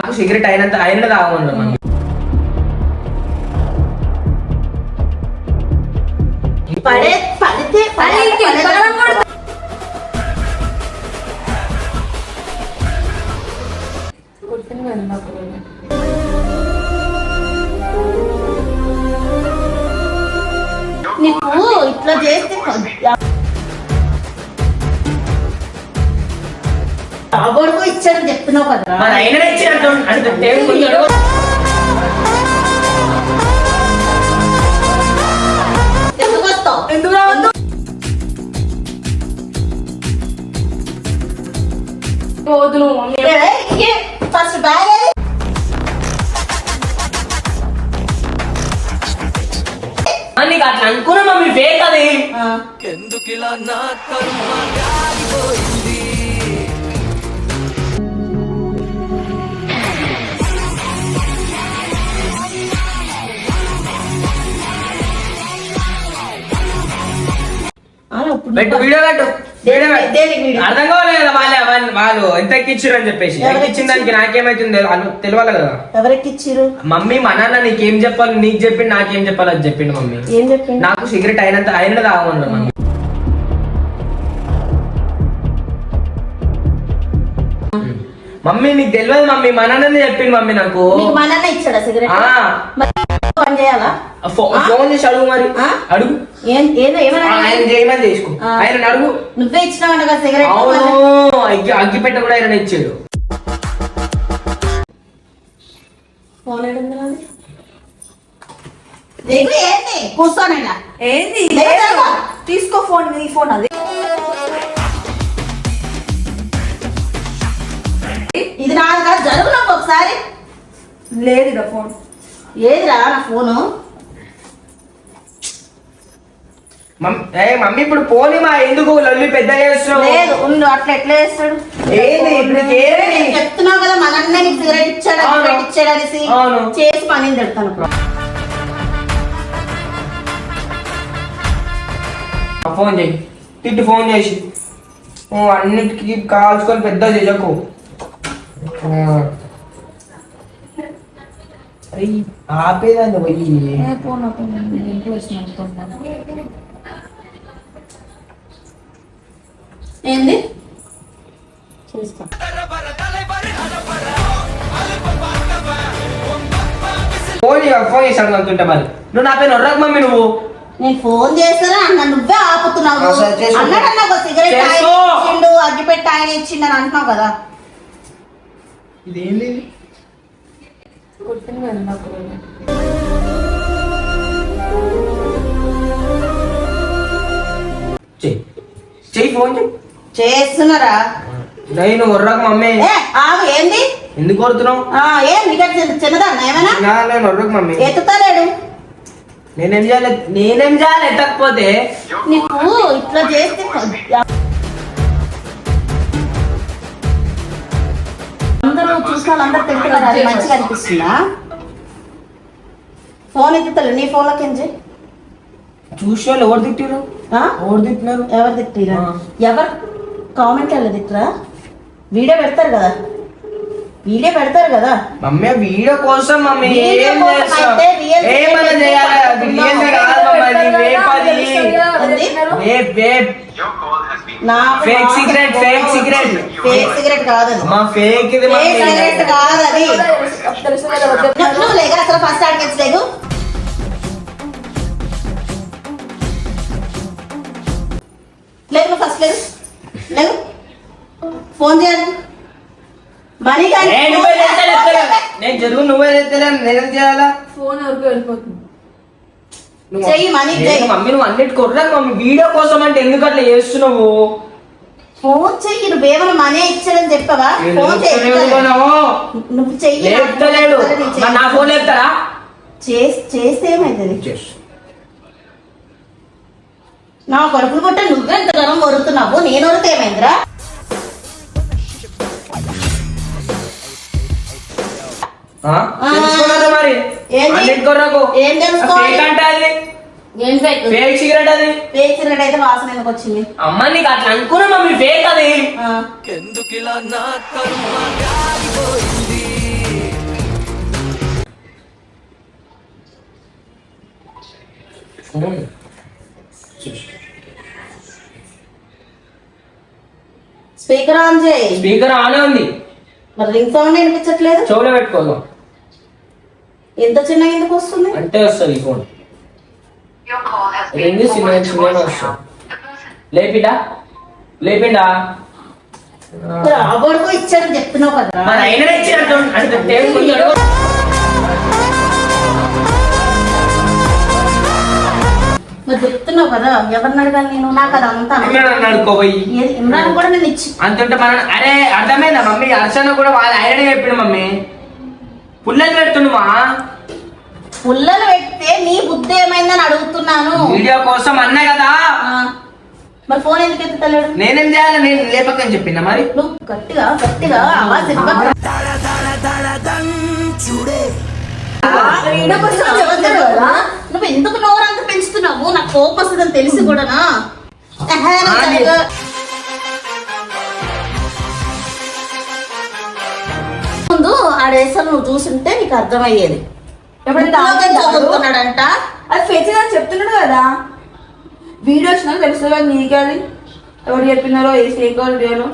నాకు సిగరెట్ అయినంత అయిన తాగమన్నా మమ్మీ పడే పడితే. నీకు ఇట్లా చేస్తే అగొడుకు ఇచ్చాడని చెప్తున్నావు కదా. మన అయిన ఇచ్చినట్టు అంటే. ఎందుకు వస్తావు? ఎందుకు రావద్దు? మమ్మీ. ఫస్ట్ బ్యాగ్ ఏది? ఆ, నీకు అట్లా అనుకున్నా మమ్మీ ఫేక్ అది. ఆ. ఆ, ఇప్పుడు పెట్టు వీడియో పెట్టు? అర్థం కావాలి కదా వాళ్ళే వాళ్ళు- ఎంత ఎక్కిచ్చారు అని చెప్పేసి. ఎక్కిచ్చిన దానికి నాకేమైతుంది తెలియాలి కదా. ఎవరికి ఇచ్చిర్రు మమ్మీ మా నాన్న నీకేం చెప్పాలి నీకు చెప్పిండు నాకేం చెప్పాలి అది చెప్పిండు మమ్మీ. ఏం చెప్పిండు? నాకు సిగరెట్ అయినంత అయిన తాగమన్నా మమ్మీ. మమ్మీ నీకు తెలియదు మమ్మీ మా నాన్న చెప్పిండు మమ్మీ నాకు. మా నాన్న ఇచ్చాడా సిగరెట్ పని చేయాలా? ఫోన్ చేసి అడుగు మరి? అడుగు. నువ్వే ఇచ్చినావు కదా సిగరెట్ అగ్గి పెట్ట కూడా ఆయన ఇచ్చాడు. కూర్చోనైనా ఏంది లేదా? తీసుకో ఫోన్ నీ ఫోన్ అది. ఇది నాది కాదు జరుగు నాకు ఒకసారి? లేదు ఇక ఫోన్. ఏదిరా నా ఫోను? ఏ మమ్మీ ఇప్పుడు పోని మా ఎందుకు లొల్లి పెద్ద చేస్తున్నావు? లేదు ఉండు అట్లా ఎట్లా చేస్తాడు? ఏంది ఇప్పుడు ఏంది? నేను చెప్తున్నావు కదా మన అన్న నీకు సిగరెట్ ఇచ్చాడు అవును. సిగరెట్ ఇచ్చాడు అనేసి అవును. చేసి పని తిడతాను. ఫోన్ చేయి. తిట్టి ఫోన్ చేసి. నువ్వు అన్నిటికీ కాల్చుకొని పెద్ద చేయకు. ఆపేదాన్ని పోయి. ఫోన్ ఇంట్లో వచ్చిన ఏంది? చేస్తా. ఫోన్ చేయ- ఫోన్ చేశాను అంటుంటే మరి. నువ్వు నా పేరు నొర్రకు మమ్మీ నువ్వు? నేను ఫోన్ చేస్తానా అన్న నువ్వే ఆపుతున్నావు. అన్నాడన్నా ఒక సిగరెట్ ఆయన. ఇచ్చిండు అగ్గిపెట్టి ఆయన ఇచ్చిండు అని అంటున్నావు కదా. నాకు చెయ్యి చెయ్యి ఫోన్ చెయ్యి చేస్తున్నారా? నేను ఒర్రకు మమ్మీ ఏ ఆగు ఏంది? ఎందుకు కొడుతున్నావు? ఆ ఏం నీకంటే చిన్న- చిన్నదాన్న ఏమైనా? నా నేను ఒర్రకు మమ్మీ ఎత్తుతాలేడు. నేనేం చేయాలి? నేనేం చేయాలి? ఎత్తకపోతే? నీకు ఇట్లా చేస్తే అందరూ చూసిన వాళ్ళందరూ తింటున్నారు అది మంచిగా అనిపిస్తుందా? ఫోన్ ఎత్తుతాడు నీ ఫోన్లోకి ఏం చేయి. చూసి వాళ్ళు ఎవరు తిట్టారు ఆ? ఎవరు తిట్టినారు? ఎవరు తిట్టిరా ఆ. ఎవరు? కామెంట్ వెళ్ళ తిట్టరా వీడియో పెడతారు కదా. వీడియో పెడతారు కదా. మమ్మీ వీడియో కోసం మమ్మీ ఏం ఏమన్నా చేయాలి? అది కాదు మమ్మీ, వేప్ అది. వేప్, వేప్. నా. ఫేక్ సిగరెట్ కాదు అది. మా ఫేక్ ఇది ఫేక్ మమ్మీ. సిగరెట్ కాదు అది. నువ్వు- లేక అసలు ఫస్ట్ లేకు. లేదు ఫస్ట్ లేదు. లేదు ఫోన్ చేయాలి మనీ కానీ నువ్వే. నేను జరుగు నువ్వే చేస్తలే నేనేం చేయాలా? ఫోన్ ఎవరికి వెళ్ళిపోతుంది. నువ్వు- చెయ్యి, మనీ చెయ్యి. మమ్మీ నువ్వు అన్నిటి కొర్రకు మమ్మీ వీడియో కోసం అంటే ఎందుకు అట్లా చేస్తున్నావు? ఫోన్ చెయ్యి నువ్వేమైనా మనీ ఇచ్చాడని చెప్పవా? ఫోన్ చెయ్యి. నువ్వు చెయ్యి నా ఫోన్ లేపుతారా? చేస్- చేస్తే ఏమైతుంది. నా కొడుకులు కొట్ట నువ్వెంత గరం వరుతున్నావు నేను వరుతేమేంద్రా మరి? ఏం తెలుసుకోవాలి? ఫేక్ సిగరెట్ అది? ఫేక్ సిగరెట్ అయితే వాసన ఎందుకు వచ్చింది? అమ్మ నీకు అట్లా అనుకున్నా మమ్మీ ఫేక్ అది. ఎందుకు ఇలా నా కర్మ స్పీకర్ ఆన్ చేయి. స్పీకర్ ఆనే ఉంది మరి రింగ్ సౌండ్ వినిపించట్లేదు? చెవులో పెట్టుకోదాం ఎంత చిన్నగా ఎందుకు వస్తుంది? అంటే వస్తుంది ఈ ఫోన్. రింగ్ చిన్న చిన్న వస్తుంది. లేపిడా? లేపిండా? రాబోడుకో ఇచ్చాడని చెప్తున్నావు కదా. మరి అయినా ఇచ్చినట్టు అంటే మరి చెప్తున్నావు కదా ఎవరిని అడగాలి నేను? నాకు అది అంతా అడుక్కోబోయి ఏది ఇమ్రాన్ కూడా నేను ఇచ్చి అంతుంటే మన అరే అర్థమైందా మమ్మీ? అర్చన కూడా వాళ్ళ ఆయననే చెప్పిండు మమ్మీ. పుల్లలు పెడుతుండు మా. పుల్లలు పెడితే నీ బుద్ధి ఏమైందని అడుగుతున్నాను. వీడియో కోసం అన్నా కదా. మరి ఫోన్ ఎందుకు ఎత్తుతలేడు నేనేం చేయాలి? నేను లేపకని చెప్పిందా మరి. నువ్వు గట్టిగా గట్టిగా ఆవాజ్ కదా నువ్వు ఎందుకు పెంచుతున్నావు నాకు కోపం వస్తుందని తెలిసి కూడానా? ముందు ఆడేసలు నువ్వు చూసుంటే నీకు అర్థమయ్యేది. చదువుతున్నాడంట అది ఫెచ్ అని చెప్తున్నాడు కదా. వీడియో వచ్చినా తెలుస్తుంది కదా నీకే అది. ఎవరు చెప్పినారో ఏ వీడియోలో.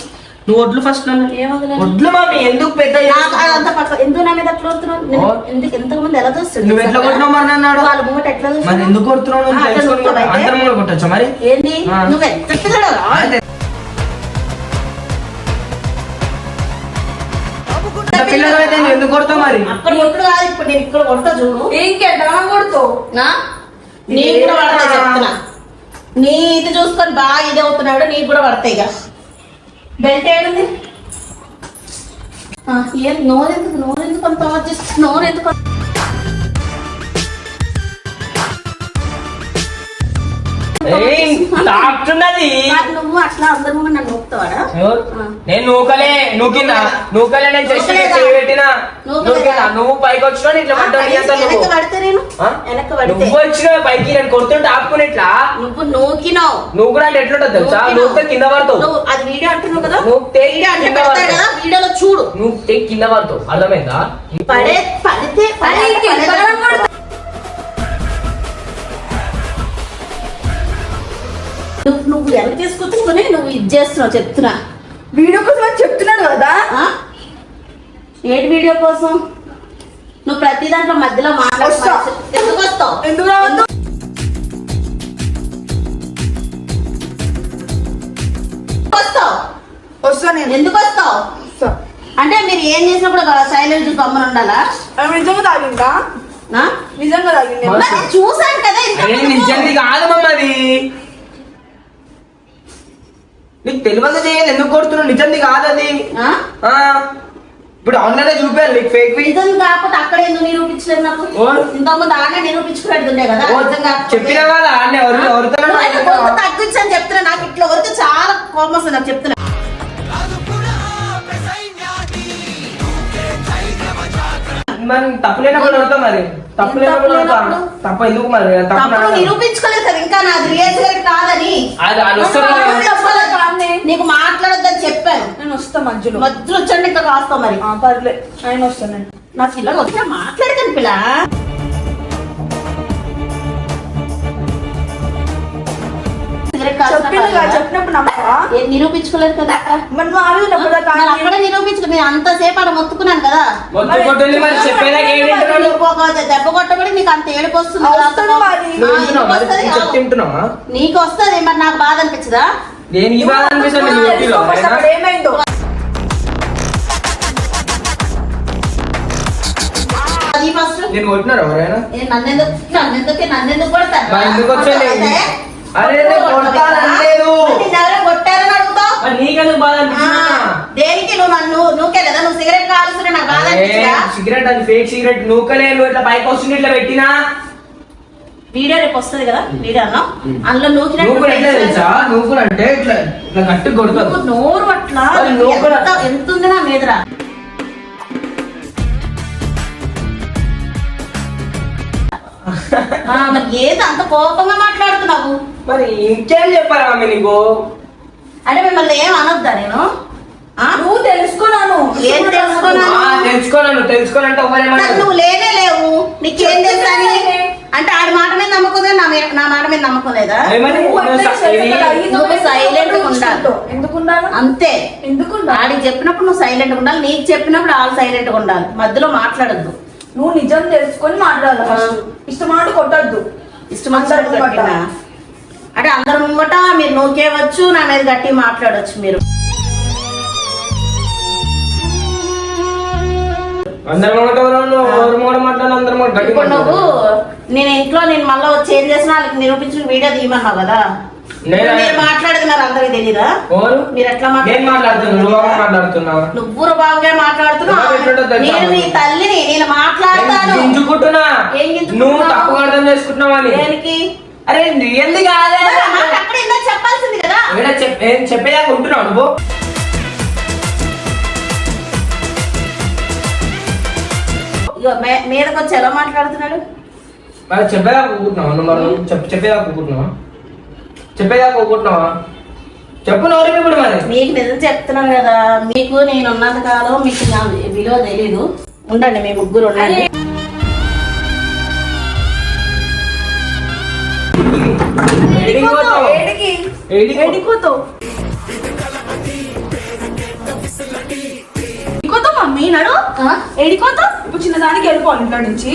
నువ్వు వడ్లు ఫస్ట్. వడ్లు మమ్మీ ఎందుకు పెద్ద ఎందుకు నా మీద అట్లా కొడుతున్నావు. ఎందుకు ఎంతకు ముందు ఎలా చూస్తుంది నువ్వు ఎట్లా కొట్టినావు మరి నన్ను వాళ్ళ ముంగట ఎట్లా మరి? ఎందుకు కొడుతున్నావు కొట్టచ్చా మరి. నువ్వు ఎంత పిల్లడురా? అదే. ఇంత పిల్లలు అయితే నువ్వు ఎందుకు కొడతావు మరి? అక్కడ కాదు ఇప్పుడు నేను ఇక్కడ కొడతా చూడు. ఇంకెట్లా కొడుతావు నా? నీకు కూడా చెప్తున్నా. నీ ఇది చూసుకొని బాగా ఇది అవుతున్నాడు నీకు కూడా పడతాయి ఇక. బెల్ట్ ఏడుంది? నోరు ఎందుకు నోరు ఎందుకు అంత ఆలోచిస్తు నోరెందుకు తాకుతున్నది. నువ్వు అట్లా అందరు నన్ను నొక్కుతావాడా ఎవరు? నేను నూకలే నూకినా నూకలే నేను చేసి నూకలేదా? పెట్టినా? నూకినా నువ్వు పైకి వచ్చినావు ఇట్లా వెనక్కి నువ్వు. వచ్చినావు పైకి నేను కొడుతుంటే ఆపుకుని ఇట్లా? నువ్వు నూకినావు. నువ్వు కూడా అంటే ఎట్లుంటది తెలుసా. నూకితే కింద పడతావు. నువ్వు అది వీడియో అంటున్నావు కదా? నువ్వు తే- వీడియో అంటే కింద పడతావు. కదా? వీడియోలో చూడు. నువ్వు తే కింద పడతావు. అర్థమైందా? పడే పడితే పడే నువ్వు నువ్వు ఎంత తీసుకొచ్చుకొని నువ్వు ఇది చేస్తున్నావు చెప్తున్నా. వీడియో కోసం అని చెప్తున్నాడు కదా? ఆ? ఏంటి వీడియో కోసం? నువ్వు ప్రతి దాంట్లో మధ్యలో మాట్లాడు వస్తా. ఎందుకు వస్తావు? ఎందుకు రావద్దు? ఎందుకు? వస్తావు? వస్తా నేను. ఎందుకు వస్తావు? వస్తా. అంటే మీరు ఏం చేసినప్పుడు సైలెంట్ గమ్మని ఉండాలా? ఆమె నిజంగా తాగిందా? ఆ? నిజంగా తాగింది? చూసాను కదా ఇంతకు అరే ముందు. నిజంది కాదు మమ్మ అది నీకు తెలియదు చేయాలి ఎందుకు కొడుతున్నావు నిజంది కాదు అది ఆ? ఇప్పుడు ఆన్లైన్ చూపాను నీకు ఫేక్ నిజం కాకపోతే అక్కడ ఎందుకు నిరూపించలేదు నాకు. ఇంతకుముందు ఆనే నిరూపించుకున్నట్టుండే కదా. చెప్పినా కదా? ఎవరు తగ్గించని చెప్తున్నా నాకు ఇట్లా వరకు చాలా కోపం వస్తుంది నాకు చెప్తున్నా. మరి తప్పు లేనప్పుడు కొడతాం మరి. తప్పు లేనప్పుడు తప్పు కొడతాం? తప్పు ఎందుకు మరి? తప్పు. నిరూపించుకోలేదు కదా ఇంకా నాది రియేజ్ గారికి కాదని. అది అది వస్తుంది. నీకు మాట్లాడొద్దని చెప్పాను. నేను వస్తా మధ్యలో. మధ్యలో వచ్చండి ఇంకా కాస్తావు మరి. ఆ, పర్లే. ఆయన వస్తాను నా పిల్లలు వచ్చినా మాట్లాడకండి పిల్ల. సిగరెట్ చెప్పినప్పుడు నిరూపించుకోలేదు కదా? అక్కడే నిరూపించుకో నేను అంతసేపు అక్కడ మొత్తుకున్నాను కదా. దెబ్బ కొట్టబడి నీకు అంత ఏడుపు వస్తుంది నీకు వస్తుంది మరి నాకు బాధ అనిపించదా? నేను ఈ బాధ అక్కడ ఏమైందో? అది ఫస్ట్ నేను కొట్టినారు ఎవరైనా? నన్నెందుకు నన్నెందుకు నన్నెందుకు అరే మరి నీకెందుకు బాధ దేనికి నువ్వు నన్ను నువ్వే కదా నువ్వు సిగరెట్ కాలుస్తున్నా నాకు బాధ సిగరెట్ అది ఫేక్ సిగరెట్. నూకలే నువ్వు ఇట్లా పైకి వస్తుంది ఇట్లా పెట్టినా. వీడియో రేపు వస్తుంది కదా? వీడియో అన్నా? అందులో నూకినట్టు నూకులు అంటే ఇట్లా ఇట్లా గట్టి నువ్వు నోరు అట్లా ఎంత- ఉంది నా మీదరా? ఆ, మరి ఏది అంత కోపంగా మాట్లాడుతున్నావు? మరి ఇంకేం చెప్పాలి మమ్మీ నీకు? అంటే మిమ్మల్ని ఏం అనొద్దా నేను? ఆ? నువ్వు తెలుసుకున్నాను. ఏం తెలుసుకున్నాను? ఆ, తెలుసుకోను తెలుసుకోనంటే నాకు నువ్వు లేనే లేవు. నీకేం తెలుసా అని? అంటే ఆడి మాట మీద నమ్మకం ఉంది, నా మీద- నా మాట మీద నమ్మకం లేదా? ఏమని నువ్వు అంటే కదా, silent గా ఉండాలి. చూసుకుంటావు. ఎందుకు ఉండాలి. అంతే. ఎందుకు ఉండాలి ఆడికి చెప్పినప్పుడు నువ్వు సైలెంట్గా ఉండాలి. నీకు చెప్పినప్పుడు వాళ్ళు సైలెంట్గా ఉండాలి. మధ్యలో మాట్లాడద్దు. నువ్వు నిజం తెలుసుకొని మాట్లాడాలి ఫస్ట్ ఇష్టమాట కొట్టద్దు. ఇష్టం వచ్చినట్టు. అంటే అందరి ముంగట మీరు నూకేవచ్చు నా మీద గట్టి మాట్లాడొచ్చు మీరు. ఇప్పుడు నువ్వు. నేను ఇంట్లో నేను మళ్ళీ వచ్చి ఏం చేసిన వాళ్ళకి నిరూపించిన వీడియో తీయమన్నావు కదా. మీరు మాట్లాడేది మరి అందరికి తెలీదా? మీరు ఎట్లా మాట్లాడుతున్నావు? నువ్వు బాగా మాట్లాడుతున్నావు? నేను నీ తల్లిని నేను మాట్లాడతాను? నువ్వు తప్పుగా అర్థం చేసుకుంటున్నావు దేనికి? అరే రియల్లీ కాదే? ఇందాక చెప్పాల్సింది కదా. ఏం చెప్పేదాకా ఉంటున్నావు నువ్వు? మీదకి వచ్చి ఎలా మాట్లాడుతున్నాడు? మరి చెప్పేదాకా ఊకుంటున్నావా నువ్వు మరి నువ్వు చెప్ప చెప్పేదాకా ఊకుంటున్నావా చెప్పేదాకా ఊకుంటున్నావా చెప్పు నోరు ఇప్పుడు మరి. మీకు నిజం చెప్తున్నాను కదా మీకు నేను ఉన్నంత కాలం మీకు నా విలువ తెలీదు. ఉండండి మీ ముగ్గురు ఉండండి. మమ్మీ నడు? ఆ? ఏడికోతావు ఇప్పుడు చిన్నదానికి వెళ్ళిపోవాలి ఇంట్లో నుంచి.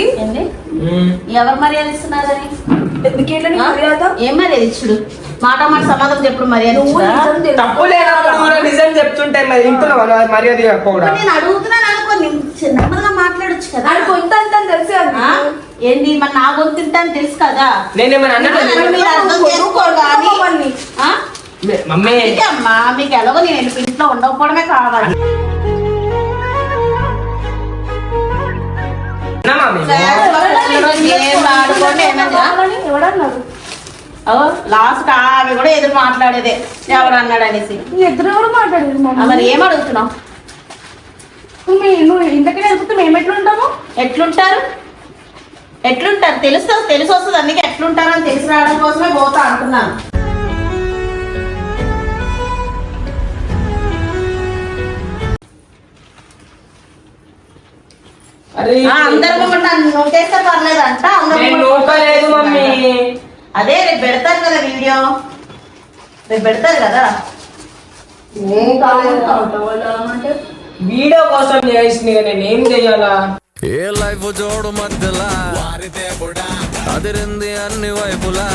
ఎవరు మర్యాద ఇస్తున్నారని ఏం మర్యాద ఇచ్చుడు? మాట మాట సమాధానం చెప్పుడు మర్యాద. తప్పు నిజం చెప్తుంటే మరి ఇంటున్నావా మర్యాద నేను అడుగుతున్నాను అనుకో నెమ్మదిగా మాట్లాడొచ్చు కదా. అది కొంత తెలుసు కదా ఏంటి మరి నా గొంతు తింటాను తెలుసు కదా? మమ్మీ. అమ్మా మీకు ఎలాగో నేను ఇంట్లో ఉండకపోవడమే కావాలి. లాస్ట్ ఆమె కూడా ఎదురు మాట్లాడేదే. ఎవరు అన్నాడు అనేసి. ఎదురు ఎవరు మమ్మీ? మరి ఏం అడుగుతున్నావు? నువ్వు నువ్వు ఇంతకీ వెళ్ళిపోతే మేము ఎట్లా ఉంటాము ఎట్లుంటారు? ఎట్లుంటారు? తెలుస్తుంది తెలిసి వస్తుంది అందుకే ఎట్లుంటారు అని తెలిసి రావడం కోసమే పోతా ఆ, అందరి నన్ను నోటేస్తే పర్లేదు అంట అదే రేపు పెడతారు కదా వీడియో. రేపు పెడతారు కదా. వీడియో కోసం చేసిన నేను ఏం చెయ్యాలా ఏ లైఫ్ జోడు మధ్యలా? అదిరింది అన్ని వైపులా.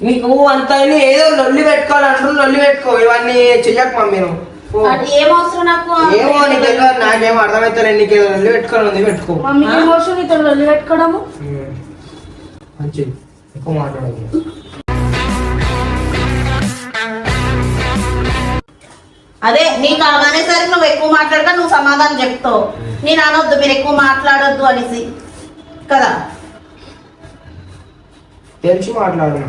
నీకు అంత అయినా ఏదో లొల్లి పెట్టుకోవాలంటారు లొల్లి పెట్టుకో. ఇవన్నీ చెయ్యకు మమ్మీ నువ్వు ఓ. అది ఏం అవసరం నాకు? ఏమో నీకు తెలియదు నాకేం అర్థమవుతుంది నీకు ఏదో లొల్లి పెట్టుకోవాలి ఉంది పెట్టుకో. నీతో లొల్లి పెట్టుకోవడము. మంచిది. ఎక్కువ మాట్లాడదు అదే నీకు అనేసరికి నువ్వు ఎక్కువ మాట్లాడక నువ్వు సమాధానం చెప్తావు. నేను అనొద్దు మీరు ఎక్కువ మాట్లాడొద్దు అనేసి. కదా? తెలిసి మాట్లాడను.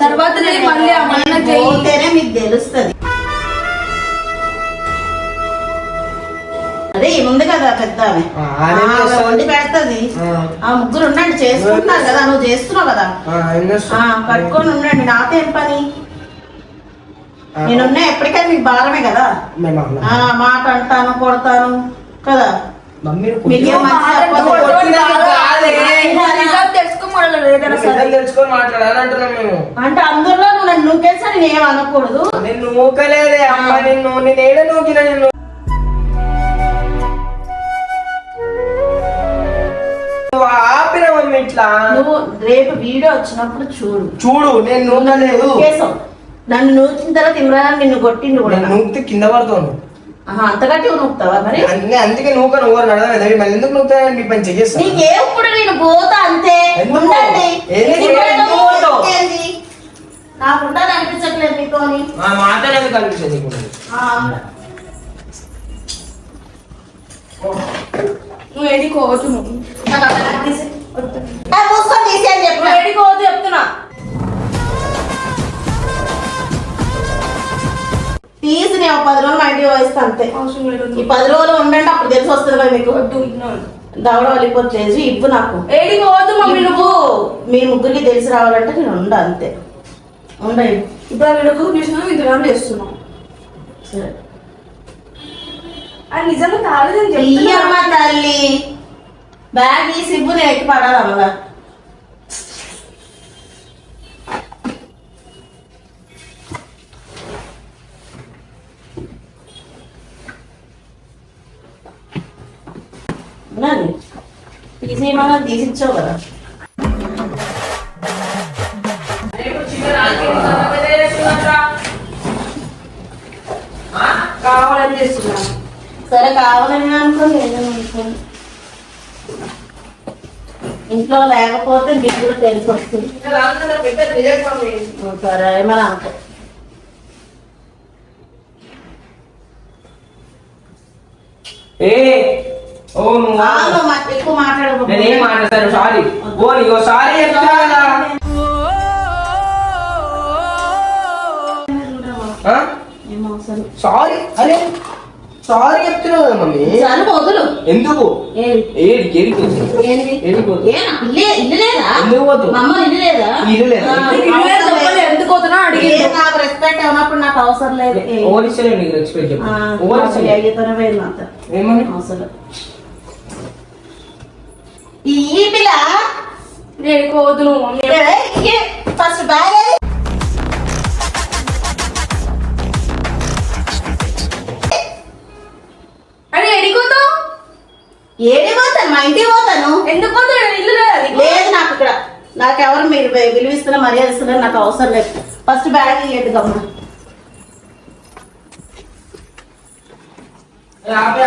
తర్వాత నేను మళ్ళీ ఆ మళ్ళీ నేను చెయ్యి. పోతేనే మీకు తెలుస్తుంది. అదే ఈ ఉంది కదా పెద్ద? వండి పెడతది. ఆ. ముగ్గురు ఉండండి చేసుకుంటున్నారు కదా నువ్వు చేస్తున్నావు కదా? కట్టుకొని ఉండండి నాతో ఏం పని? నేనున్నా ఎప్పటికైనా మీకు భారమే కదా? మేము అన్నా. ఆ మాట అంటాను కొడతాను కదా? తెలుసుకొని మాట్లాడాలి అంటున్నాం మేము. అంటే అందరిలో నువ్వు నన్ను నూకేసా నేను ఏం అనకూడదు? నేను నూకలేదే అమ్మ నిన్ను నేను ఏడ నూకిన నిన్ను? ఆపిన ఇట్లా. నువ్వు రేపు వీడియో వచ్చినప్పుడు చూడు. చూడు నేను నూకలేదు. నూకేసావు. నన్ను నూకిన తర్వాత ఇమ్రాన్ నిన్ను కొట్టిండు కూడా. నూకితే కింద పడుతుంది అంత గట్టి మరి? అన్ని అందుకే నూక నువ్వు నడవలేదు? మళ్ళీ ఎందుకు నూకుతాయని మీ పని చెయ్యేస్తా నీకే ఇప్పుడు నేను పోతా అంతే? ఉండండి? నాకు అనిపించట్లేదు నువ్వు ఏడికోవద్దు నువ్వు. నాకు చెప్తున్నా. తీసి నేను ఒక పది రోజులు మా ఇంటికి అంతే. అవసరం లేదు ఈ పది రోజులు ఉండండి అప్పుడు తెలిసి వస్తుంది కదా మీకు. వద్దు ఇగ్నోర్. దవడ వెళ్ళిపోతుంది ఇవ్వు నాకు. మమ్మీ నువ్వు. మీ ముగ్గురికి తెలిసి రావాలంటే నేను ఉండ అంతే. ఉండండి. ఇప్పుడు ఆ వీడియో కాల్ చేసినా సరే. అది నిజంగా చెప్తున్నా. తల్లి. బ్యాగ్ ఈ సిబ్బు నేను ఎక్కి పడాలి అమ్మగా ఉన్నది. తీసేయమన్నా తీసిచ్చావు కదా. కావాలని సరే కావాలని అనుకోండి ఇంట్లో లేకపోతే మీకు కూడా తెలిసి వస్తుంది. సరే ఏమైనా అనుకో ఏ ఓ నువ్వు ఆగు, మా ఎక్కువ మాట్లాడకు. నేనేం మాట్లాడతాను? సారీ ఓ నీకు సారీ చెప్తున్నా కదా. ఆ? ఏమో అసలు సారీ అరే సారీ చెప్తున్నావు కదా మమ్మీ. సరే వదులు. ఎందుకు? ఏది ఏడికి. ఏడికి ఏడికి పోతుంది? ఇల్లే లేదా ఎందుకు పోతుంది? మా అమ్మ ఇల్లు లేదా ఇల్లు లేదా? ఆ, నీకు అవసరం లేదు. ఎందుకు పోతున్నా అడిగింది. ఏ, నాకు రెస్పెక్ట్ ఉన్నప్పుడు నాకు అవసరం లేదు. ఏ. ఓవరిస్తలే నీకు రెస్పెక్ట్ చెప్పు. పోయింది అంత ఏమని? అవసరం ఈ పిల్ల నేను కోదులు మమ్మీ. ఫస్ట్ బ్యాగ్ ఏది? అని ఎడిపోతావు ఏడి పోతాను? మా ఇంటికి పోతాను. ఎందుకు పోతాడు ఇల్లు లేదా? లేదు నాకు ఇక్కడ నాకు ఎవరు మీరు విలువిస్తున్నా మర్యాద ఇస్తున్నారు నాకు అవసరం లేదు. ఫస్ట్ బ్యాగ్ ఇయ్యండి గమ్మ ఆపే